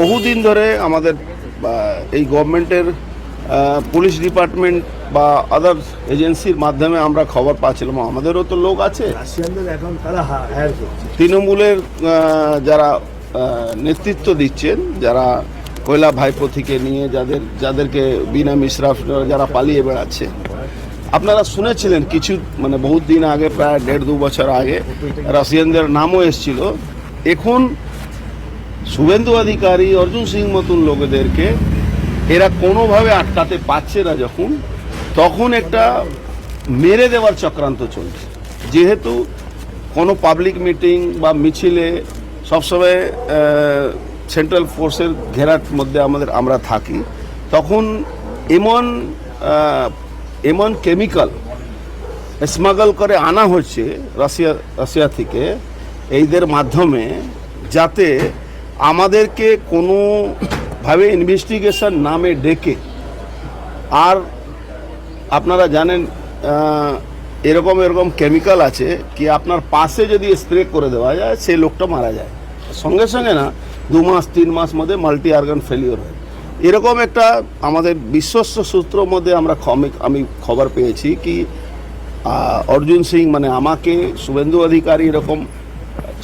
বহুদিন ধরে আমাদের এই গভর্নমেন্টের পুলিশ ডিপার্টমেন্ট বা আদার এজেন্সির মাধ্যমে আমরা খবর পাচ্ছিলাম। আমাদেরও তো লোক আছে। তৃণমূলের যারা নেতৃত্ব দিচ্ছেন যারা কৈলা ভাইপো থেকে নিয়ে যাদের যাদেরকে বিনা মিশ্রাফ যারা পালিয়ে বেড়াচ্ছে। আপনারা শুনেছিলেন কিছু মানে বহুত দিন আগে প্রায় দেড় দু বছর আগে রাশিয়ানদের নামও এসেছিল। এখন শুভেন্দু অধিকারী, অর্জুন সিং মতন লোকেদেরকে এরা কোনোভাবে আটকাতে পারছে না যখন, তখন একটা মেরে দেওয়ার চক্রান্ত চলছে। যেহেতু কোনো পাবলিক মিটিং বা মিছিলে সবসময় সেন্ট্রাল ফোর্সের ঘেরার মধ্যে আমাদের আমরা থাকি, তখন এমন এমন কেমিক্যাল স্মাগল করে আনা হচ্ছে রাশিয়া রাশিয়া থেকে, এইদের মাধ্যমে যাতে আমাদেরকে কোনোভাবে ইনভেস্টিগেশন নামে ডেকে, আর আপনারা জানেন এরকম এরকম কেমিক্যাল আছে কি আপনার পাশে যদি স্প্রে করে দেওয়া যায়, সেই লোকটা মারা যায়। সঙ্গে সঙ্গে না, দু মাস, তিন মাস মধ্যে মাল্টি অর্গান ফেলিওর হয়। এরকম একটা আমাদের বিশ্বস্ত সূত্র মধ্যে আমরা আমি খবর পেয়েছি কি অর্জুন সিং মানে আমাকে শুভেন্দু অধিকারী এরকম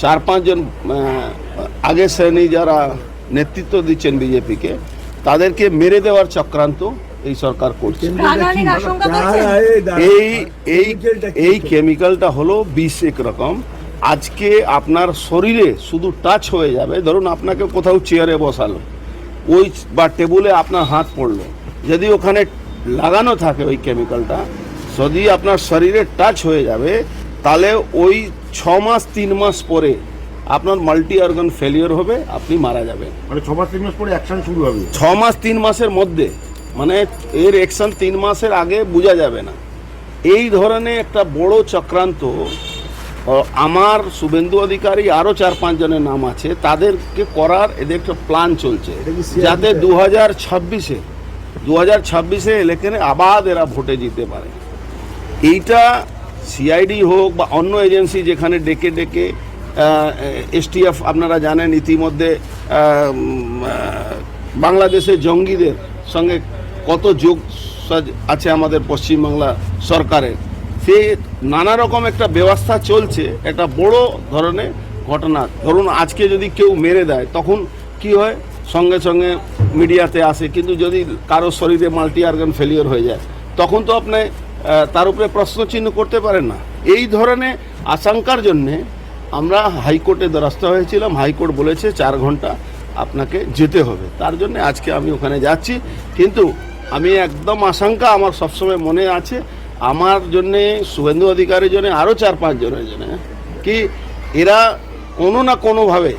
চার পাঁচজন আগের শ্রেণি যারা নেতৃত্ব দিচ্ছেন বিজেপিকে তাদেরকে মেরে দেওয়ার চক্রান্ত এই সরকার করছে? এই এই এই কেমিক্যালটা হলো বিষ এক রকম। আজকে আপনার শরীরে শুধু টাচ হয়ে যাবে। ধরুন আপনাকে কোথাও চেয়ারে বসালো ওই বা টেবুলে আপনার হাত পড়ল। যদি ওখানে লাগানো থাকে ওই কেমিক্যালটা যদি আপনার শরীরে টাচ হয়ে যাবে তাহলে ওই ছ মাস তিন মাস পরে আপনার মাল্টি অর্গান ফেলিওর হবে আপনি মারা যাবেন। মানে ছ মাস তিন মাস পরে অ্যাকশন শুরু হবে। ছ মাস তিন মাসের মধ্যে। মানে এর অ্যাকশন তিন মাসের আগে বোঝা যাবে না। এই ধরনের একটা বড় চক্রান্ত আমার শুভেন্দু অধিকারী আরও চার পাঁচ জনের নাম আছে তাদেরকে করার এদের একটা প্ল্যান চলছে। যাতে দু হাজার ছাব্বিশে দু হাজার ছাব্বিশে ইলেকশনে আবাদ এরা ভোটে জিতে পারে। এইটা সিআইডি হোক বা অন্য এজেন্সি যেখানে ডেকে ডেকে এসটিএফ আপনারা জানেন ইতিমধ্যে বাংলাদেশের জঙ্গিদের সঙ্গে কত যোগ আছে আমাদের পশ্চিমবাংলা সরকারের। সে নানা রকম একটা ব্যবস্থা চলছে, একটা বড় ধরনের ঘটনা। ধরুন আজকে যদি কেউ মেরে দেয়, তখন কি হয়? সঙ্গে সঙ্গে মিডিয়াতে আসে, কিন্তু যদি কারও শরীরে মাল্টি অর্গান ফেলিওর হয়ে যায়, তখন তো আপনি তার উপরে প্রশ্ন চিহ্ন করতে পারেন না। এই ধরনের আশঙ্কার জন্যে আমরা হাইকোর্টে দ্বারস্থ হয়েছিলাম। হাইকোর্ট বলেছে চার ঘণ্টা আপনাকে যেতে হবে। তার জন্য আজকে আমি ওখানে যাচ্ছি। কিন্তু আমি একদম আশঙ্কা আমার সবসময় মনে আছে। আমার জন্যে, শুভেন্দু অধিকারীর জন্য আরও চার পাঁচ জনের জন্য কি এরা কোনো না কোনোভাবে,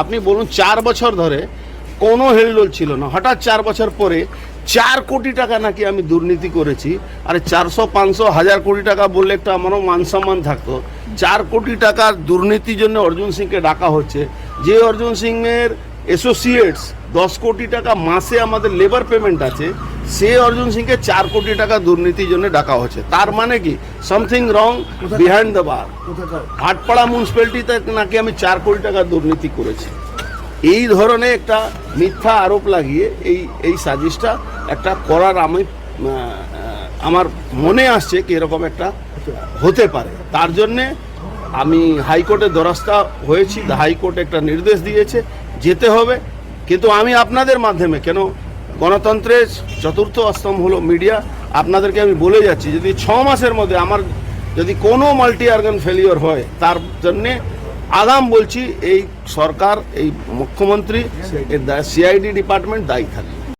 আপনি বলুন চার বছর ধরে কোনো হেলদোল ছিল না। হঠাৎ চার বছর পরে চার কোটি টাকা নাকি আমি দুর্নীতি করেছি আরে চারশো পাঁচশো হাজার কোটি টাকা বললে একটা আমারও মান সম্মান থাকতো। চার কোটি টাকার দুর্নীতির জন্য অর্জুন সিংকে ডাকা হচ্ছে। যে অর্জুন সিংয়ের অ্যাসোসিয়েটস দশ কোটি টাকা মাসে আমাদের লেবার পেমেন্ট আছে সে অর্জুন সিংকে চার কোটি টাকা দুর্নীতির জন্য ডাকা হচ্ছে। তার মানে কি? Something wrong behind the bar Bhatpara মিউনিসিপ্যালিটিতে নাকি আমি চার কোটি টাকা দুর্নীতি করেছি। এই ধরনের একটা মিথ্যা আরোপ লাগিয়ে এই এই সাজিশটা একটা করার আমি আমার মনে আসছে কি এরকম একটা হতে পারে। তার জন্যে আমি হাইকোর্টে দ্বারস্থ হয়েছি হাইকোর্ট একটা নির্দেশ দিয়েছে, যেতে হবে। কিন্তু আমি আপনাদের মাধ্যমে, কেন গণতন্ত্রের চতুর্থ স্তম্ভ হলো মিডিয়া, আপনাদেরকে আমি বলে যাচ্ছি, যদি ছ মাসের মধ্যে আমার যদি কোনো মাল্টি অর্গান ফেলিওর হয়, তার জন্যে আগাম বলছি এই সরকার এই মুখ্যমন্ত্রী সিআইডি ডিপার্টমেন্ট দায়ী থাকবে।